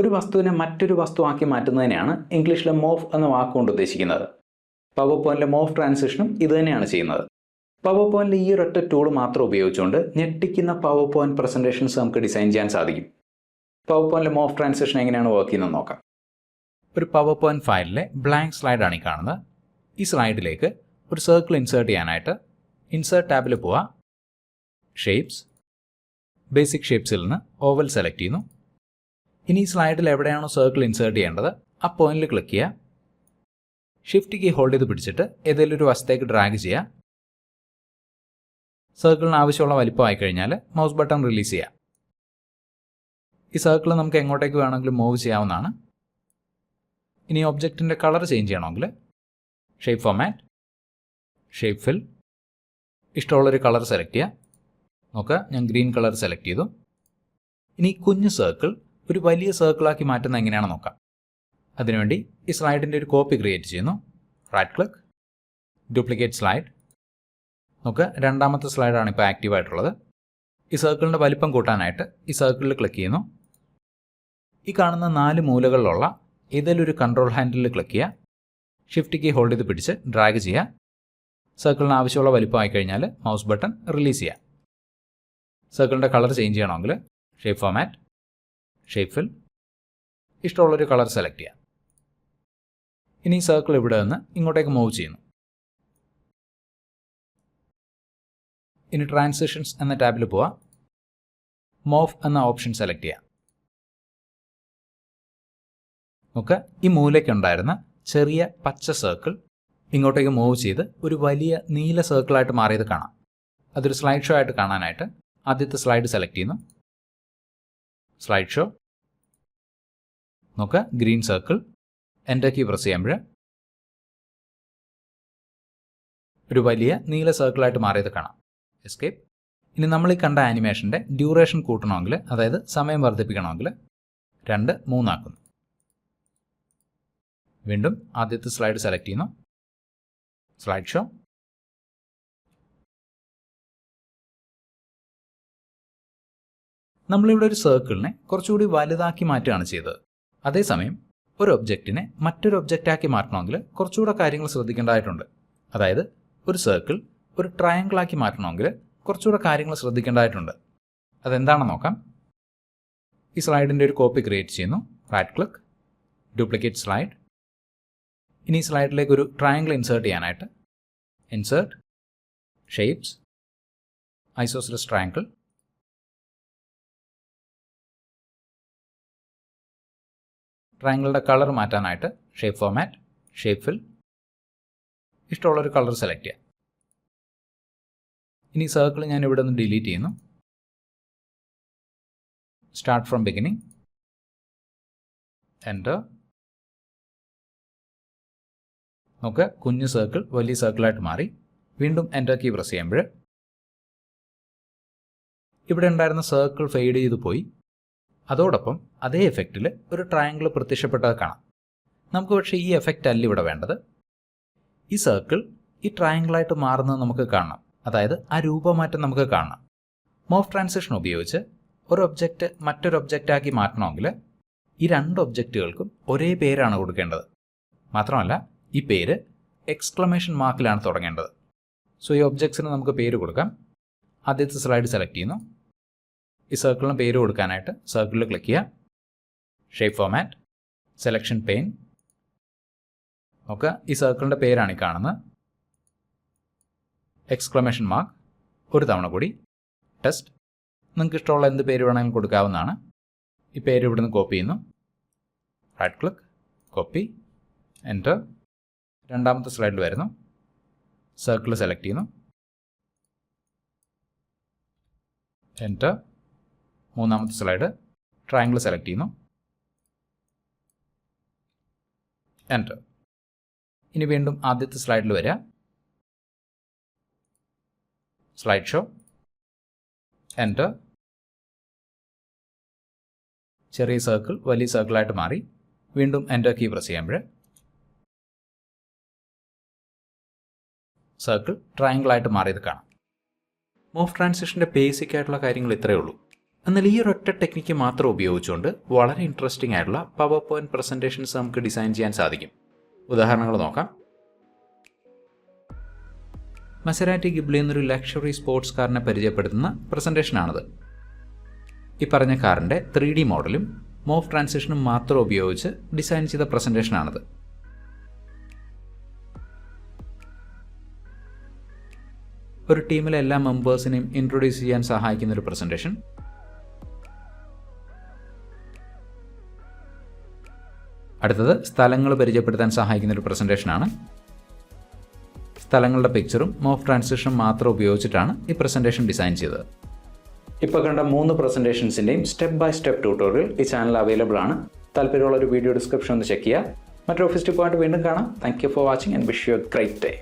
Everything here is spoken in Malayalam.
ഒരു വസ്തുവിനെ മറ്റൊരു വസ്തുവാക്കി മാറ്റുന്നതിനെയാണ് ഇംഗ്ലീഷിലെ മോഫ് എന്ന വാക്കുകൊണ്ട് ഉദ്ദേശിക്കുന്നത്. പവർ പോയിന്റിലെ മോഫ് ട്രാൻസിഷനും ഇതുതന്നെയാണ് ചെയ്യുന്നത്. പവർ പോയിന്റിൽ ഈ ഒരൊറ്റ ടൂൾ മാത്രം ഉപയോഗിച്ചുകൊണ്ട് ഞെട്ടിക്കുന്ന പവർ പോയിന്റ് പ്രസന്റേഷൻസ് നമുക്ക് ഡിസൈൻ ചെയ്യാൻ സാധിക്കും. പവർ പോയിന്റിലെ മോഫ് ട്രാൻസിഷൻ എങ്ങനെയാണ് വർക്ക് ചെയ്യുന്നത് നോക്കാം. ഒരു പവർ പോയിന്റ് ഫയലിലെ ബ്ലാങ്ക് സ്ലൈഡാണ് ഈ കാണുന്നത്. ഈ സ്ലൈഡിലേക്ക് ഒരു സർക്കിൾ ഇൻസേർട്ട് ചെയ്യാനായിട്ട് ഇൻസേർട്ട് ടാബിൽ പോവുക ഷേപ്സ് ബേസിക് ഷേപ്സിൽ നിന്ന് ഓവൽ സെലക്ട് ചെയ്യുന്നു. ഇനി സ്ലൈഡിൽ എവിടെയാണോ സർക്കിൾ ഇൻസേർട്ട് ചെയ്യേണ്ടത് ആ പോയിന്റിൽ ക്ലിക്ക് ചെയ്യുക. ഷിഫ്റ്റ് കീ ഹോൾഡ് ചെയ്ത് പിടിച്ചിട്ട് ഏതെങ്കിലും ഒരു വശത്തേക്ക് ഡ്രാഗ് ചെയ്യുക. സർക്കിളിന് ആവശ്യമുള്ള വലിപ്പമായി കഴിഞ്ഞാൽ മൗസ് ബട്ടൺ റിലീസ് ചെയ്യുക. ഈ സർക്കിൾ നമുക്ക് എങ്ങോട്ടേക്ക് വേണമെങ്കിലും മൂവ് ചെയ്യാവുന്നതാണ്. ഇനി ഒബ്ജക്റ്റിന്റെ കളർ ചേഞ്ച് ചെയ്യണമെങ്കിൽ ഷേപ്പ് ഫോമാറ്റ് ഷേപ്പ് ഫിൽ ഇഷ്ടമുള്ളൊരു കളർ സെലക്ട് ചെയ്യുക. നോക്കുക ഞാൻ ഗ്രീൻ കളർ സെലക്ട് ചെയ്തു. ഇനി കുഞ്ഞ് സർക്കിൾ ഒരു വലിയ സർക്കിളാക്കി മാറ്റുന്ന എങ്ങനെയാണെന്ന് നോക്കാം. അതിനുവേണ്ടി ഈ സ്ലൈഡിന്റെ ഒരു കോപ്പി ക്രിയേറ്റ് ചെയ്യുന്നു. റൈറ്റ് ക്ലിക്ക് ഡ്യൂപ്ലിക്കേറ്റ് സ്ലൈഡ് നോക്കുക രണ്ടാമത്തെ സ്ലൈഡാണ് ഇപ്പോൾ ആക്റ്റീവ് ആയിട്ടുള്ളത്. ഈ സർക്കിളിന്റെ വലിപ്പം കൂട്ടാനായിട്ട് ഈ സർക്കിളിൽ ക്ലിക്ക് ചെയ്യുന്നു. ഈ കാണുന്ന നാല് മൂലകളിലുള്ള ഏതെങ്കിലും ഒരു കൺട്രോൾ ഹാൻഡിലിൽ ക്ലിക്ക് ചെയ്യുക. ഷിഫ്റ്റ് കീ ഹോൾഡ് ചെയ്ത് പിടിച്ച് ഡ്രാഗ് ചെയ്യുക. സർക്കിളിന് ആവശ്യമുള്ള വലിപ്പമായി കഴിഞ്ഞാൽ മൗസ് ബട്ടൺ റിലീസ് ചെയ്യുക. സർക്കിളിന്റെ കളർ ചേഞ്ച് ചെയ്യണമെങ്കിൽ ഷേപ്പ് ഫോമാറ്റ് ഷേപ്പ് ഫിൽ. ഇഷ്ടമുള്ളൊരു കളർ സെലക്ട് ചെയ്യാം. ഇനി സർക്കിൾ ഇവിടെ നിന്ന് ഇങ്ങോട്ടേക്ക് മൂവ് ചെയ്യുന്നു. ഇനി ട്രാൻസിഷൻസ് എന്ന ടാബിൽ പോവാം. മോഫ് എന്ന ഓപ്ഷൻ സെലക്ട് ചെയ്യാം. നമുക്ക് ഈ മൂലയ്ക്കുണ്ടായിരുന്ന ചെറിയ പച്ച സർക്കിൾ ഇങ്ങോട്ടേക്ക് മൂവ് ചെയ്ത് ഒരു വലിയ നീല സർക്കിളായിട്ട് മാറിയത് കാണാം. അതൊരു സ്ലൈഡ് ഷോ ആയിട്ട് കാണാനായിട്ട് ആദ്യത്തെ സ്ലൈഡ് സെലക്ട് ചെയ്യുന്നു. Slide show. നോക്കുക green circle. Enter key press ചെയ്യുമ്പോൾ ഒരു വലിയ നീല സർക്കിളായിട്ട് മാറിയത് കാണാം. എസ്കേപ്പ് ഇനി നമ്മൾ ഈ കണ്ട ആനിമേഷന്റെ ഡ്യൂറേഷൻ കൂട്ടണമെങ്കിൽ അതായത് സമയം വർദ്ധിപ്പിക്കണമെങ്കിൽ രണ്ട് മൂന്നാക്കുന്നു. വീണ്ടും ആദ്യത്തെ സ്ലൈഡ് സെലക്ട് ചെയ്യുന്നു. സ്ലൈഡ് ഷോ നമ്മളിവിടെ ഒരു സർക്കിളിനെ കുറച്ചുകൂടി വലുതാക്കി മാറ്റുകയാണ് ചെയ്തത്. അതേസമയം ഒരു ഒബ്ജക്റ്റിനെ മറ്റൊരു ഒബ്ജക്റ്റാക്കി മാറ്റണമെങ്കിൽ കുറച്ചുകൂടെ കാര്യങ്ങൾ ശ്രദ്ധിക്കേണ്ടതായിട്ടുണ്ട്. അതായത് ഒരു സർക്കിൾ ഒരു ട്രയാങ്കിളാക്കി മാറ്റണമെങ്കിൽ കുറച്ചുകൂടെ കാര്യങ്ങൾ ശ്രദ്ധിക്കേണ്ടതായിട്ടുണ്ട്. അതെന്താണെന്ന് നോക്കാം. ഈ സ്ലൈഡിന്റെ ഒരു കോപ്പി ക്രിയേറ്റ് ചെയ്യുന്നു. റൈറ്റ് ക്ലിക്ക് ഡ്യൂപ്ലിക്കേറ്റ് സ്ലൈഡ് ഇനി ഈ സ്ലൈഡിലേക്ക് ഒരു ട്രയാങ്കിൾ ഇൻസേർട്ട് ചെയ്യാനായിട്ട് ഇൻസേർട്ട് ഷേപ്സ് ഐസോസിലസ് ട്രയാങ്കിൾ ട്രയാങ്കിളുടെ കളർ മാറ്റാനായിട്ട് ഷേപ്പ് ഫോമാറ്റ് ഷേപ്പ് ഫിൽ ഇഷ്ടമുള്ളൊരു കളർ സെലക്ട് ചെയ്യാം. ഇനി സർക്കിൾ ഞാൻ ഇവിടെ നിന്ന് ഡിലീറ്റ് ചെയ്യുന്നു. സ്റ്റാർട്ട് ഫ്രം ബിഗിനിങ് എന്റർ നമുക്ക് കുഞ്ഞു സർക്കിൾ വലിയ സർക്കിളായിട്ട് മാറി. വീണ്ടും എന്റർ കീ പ്രസ് ചെയ്യുമ്പോൾ ഇവിടെ ഉണ്ടായിരുന്ന സർക്കിൾ ഫെയ്ഡ് ചെയ്ത് പോയി. അതോടൊപ്പം അതേ എഫക്റ്റിൽ ഒരു ട്രയാങ്കിൾ പ്രത്യക്ഷപ്പെട്ടത് കാണാം. നമുക്ക് പക്ഷേ ഈ എഫക്റ്റ് അല്ല ഇവിടെ വേണ്ടത്. ഈ സർക്കിൾ ഈ ട്രയാങ്കിളായിട്ട് മാറുന്നത് നമുക്ക് കാണാം. അതായത് ആ രൂപമാറ്റം നമുക്ക് കാണാം. മോഫ് ട്രാൻസിഷൻ ഉപയോഗിച്ച് ഒരു ഒബ്ജക്റ്റ് മറ്റൊരു ഒബ്ജക്റ്റാക്കി മാറ്റണമെങ്കിൽ ഈ രണ്ട് ഒബ്ജക്റ്റുകൾക്കും ഒരേ പേരാണ് കൊടുക്കേണ്ടത്. മാത്രമല്ല ഈ പേര് എക്സ്ക്ലമേഷൻ മാർക്കിലാണ് തുടങ്ങേണ്ടത്. സോ ഈ ഒബ്ജക്ട്സിന് നമുക്ക് പേര് കൊടുക്കാം. ആദ്യത്തെ സ്ലൈഡ് സെലക്ട് ചെയ്യുന്നു. ഈ സർക്കിളിന് പേര് കൊടുക്കാനായിട്ട് സർക്കിളിൽ ക്ലിക്ക് ചെയ്യുക. ഷേപ്പ് ഫോമാറ്റ് സെലക്ഷൻ പെയിൻ നോക്കുക ഈ സർക്കിളിന്റെ പേരാണ് ഈ കാണുന്നത്. എക്സ്ക്ലമേഷൻ മാർക്ക് ഒരു തവണ കൂടി. ടെസ്റ്റ് നിങ്ങൾക്ക് ഇഷ്ടമുള്ള എന്ത് പേര് വേണമെങ്കിലും കൊടുക്കാവുന്നതാണ്. ഈ പേര് ഇവിടുന്ന് കോപ്പി ചെയ്യുന്നു. റൈറ്റ് ക്ലിക്ക് കോപ്പി എന്റർ രണ്ടാമത്തെ സ്ലൈഡിൽ വരുന്നു. സർക്കിൾ സെലക്ട് ചെയ്യുന്നു. എന്റർ മൂന്നാമത്തെ സ്ലൈഡ് ട്രയാങ്കിൾ സെലക്ട് ചെയ്യുന്നു. എന്റർ ഇനി വീണ്ടും ആദ്യത്തെ സ്ലൈഡിൽ വരിക സ്ലൈഡ് ഷോ എന്റർ ചെറിയ സർക്കിൾ വലിയ സർക്കിളായിട്ട് മാറി. വീണ്ടും എന്റർ കീ പ്രസ് ചെയ്യുമ്പോൾ സർക്കിൾ ട്രയാങ്കിളായിട്ട് മാറിയത് കാണാം. മൂവ് ട്രാൻസിഷന്റെ ബേസിക് ആയിട്ടുള്ള കാര്യങ്ങൾ ഇത്രയേ ഉള്ളൂ. എന്നാൽ ഈ ഒരൊറ്റ ടെക്നിക്ക് മാത്രം ഉപയോഗിച്ചുകൊണ്ട് വളരെ ഇൻട്രസ്റ്റിംഗ് ആയിട്ടുള്ള പവർ പോയിന്റ് പ്രസന്റേഷൻസ് നമുക്ക് ഡിസൈൻ ചെയ്യാൻ സാധിക്കും. ഉദാഹരണങ്ങൾ നോക്കാം. മസരാറ്റി ഗിബ്ലി എന്നൊരു ലക്ഷറി സ്പോർട്സ് കാറിനെ പരിചയപ്പെടുത്തുന്ന പ്രസന്റേഷനാണിത് ഈ പറഞ്ഞ കാറിന്റെ ത്രീ ഡി മോഡലും മോഫ് ട്രാൻസിഷനും മാത്രം ഉപയോഗിച്ച് ഡിസൈൻ ചെയ്ത പ്രസന്റേഷനാണിത് ഒരു ടീമിലെ എല്ലാ മെമ്പേഴ്സിനെയും ഇൻട്രൊഡ്യൂസ് ചെയ്യാൻ സഹായിക്കുന്ന ഒരു പ്രസന്റേഷൻ അടുത്തത് സ്ഥലങ്ങൾ പരിചയപ്പെടുത്താൻ സഹായിക്കുന്ന ഒരു പ്രസന്റേഷനാണ് സ്ഥലങ്ങളുടെ പിക്ചറും മോഫ് ട്രാൻസിഷൻ മാത്രം ഉപയോഗിച്ചിട്ടാണ് ഈ പ്രസന്റേഷൻ ഡിസൈൻ ചെയ്തത്. ഇപ്പോൾ കണ്ട മൂന്ന് പ്രസന്റേഷൻസിന്റെയും സ്റ്റെപ്പ് ബൈ സ്റ്റെപ്പ് ട്യൂട്ടോറിയൽ ഈ ചാനൽ അവൈലബിൾ ആണ്. താല്പര്യമുള്ള ഒരു വീഡിയോ ഡിസ്ക്രിപ്ഷൻ ഒന്ന് ചെക്ക് ചെയ്യുക. മറ്റൊരു ഓഫീസ് ടിപ്പായിട്ട് വീണ്ടും കാണാം. Thank you for watching and wish you great day